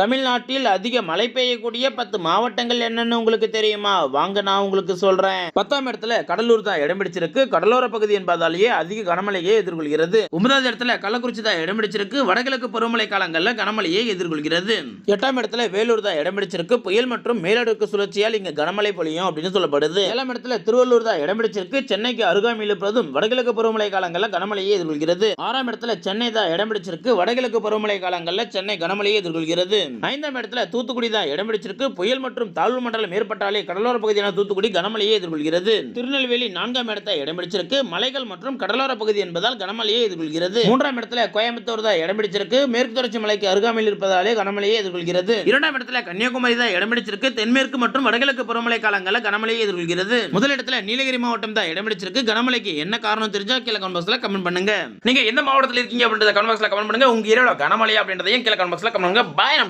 தமிழ்நாட்டில் அதிக மழை பெய்யக்கூடிய பத்து மாவட்டங்கள் என்னன்னு உங்களுக்கு தெரியுமா? வாங்க நான் உங்களுக்கு சொல்றேன். பத்தாம் இடத்துல கடலூர் தான் இடம் பிடிச்சிருக்கு. கடலோர பகுதி என்பதாலேயே அதிக கனமழையை எதிர்கொள்கிறது. ஒன்பதாவது இடத்துல கள்ளக்குறிச்சி தான் இடம் பிடிச்சிருக்கு. வடகிழக்கு பருவமழை காலங்களில் கனமழையை எதிர்கொள்கிறது. எட்டாம் இடத்துல வேலூர் தான் இடம் பிடிச்சிருக்கு. புயல் மற்றும் மேலடுக்கு சுழற்சியால் இங்க கனமழை பொழியும் அப்படின்னு சொல்லப்படுது. ஏழாம் இடத்துல திருவள்ளூர் தான் இடம் பிடிச்சிருக்கு. சென்னைக்கு அருகாமையில் இருப்பதும் வடகிழக்கு பருவமழை காலங்களில் கனமழையை எதிர்கொள்கிறது. ஆறாம் இடத்துல சென்னை தான் இடம் பிடிச்சிருக்கு. வடகிழக்கு பருவமழை காலங்களில் சென்னை கனமழையை எதிர்கொள்கிறது. ஐந்தாம் இடத்துல தூத்துக்குடி தான் இடம் பிடிச்சிருக்கு. புயல் மற்றும் தாழ்வு மண்டலம் ஏற்பட்டாலே கடலோர பகுதியான தூத்துக்குடி கனமழையை எதிர்கொள்கிறது. திருநெல்வேலி நான்காம் இடத்தை இடம் பிடிச்சிருக்கு. மலைகள் மற்றும் கடலோர பகுதி என்பதால் கனமழையை எதிர்கொள்கிறது. மூன்றாம் இடத்துல கோயம்புத்தூர் தான் இடம் பிடிச்சிருக்கு. மேற்கு தொடர்ச்சி மலைக்கு அருகாமையில் இருப்பதாலே கனமழையை எதிர்கொள்கிறது. இரண்டாம் இடத்துல கன்னியாகுமரி தான் இடம் பிடிச்சிருக்கு. தென்மேற்கு மற்றும் வடகிழக்கு புறமலை காலங்களில் கனமழையை எதிர்கொள்கிறது. முதல் இடத்துல நீலகிரி மாவட்டம் தான் இடம் பிடிச்சிருக்கு. கனமழைக்கு என்ன காரணம் தெரிஞ்சா கீழே கமெண்ட் பாக்ஸ்ல கமெண்ட் பண்ணுங்க. நீங்க எந்த மாவட்டத்தில் இருக்கீங்க அப்படின்றத கமெண்ட் பாக்ஸ்ல கமெண்ட் பண்ணுங்க. உங்க ஏரியாவில் கனமழை அப்படின்றதையும் கீழே கமெண்ட் பாக்ஸ்ல கமெண்ட் பண்ணுங்க. பாய்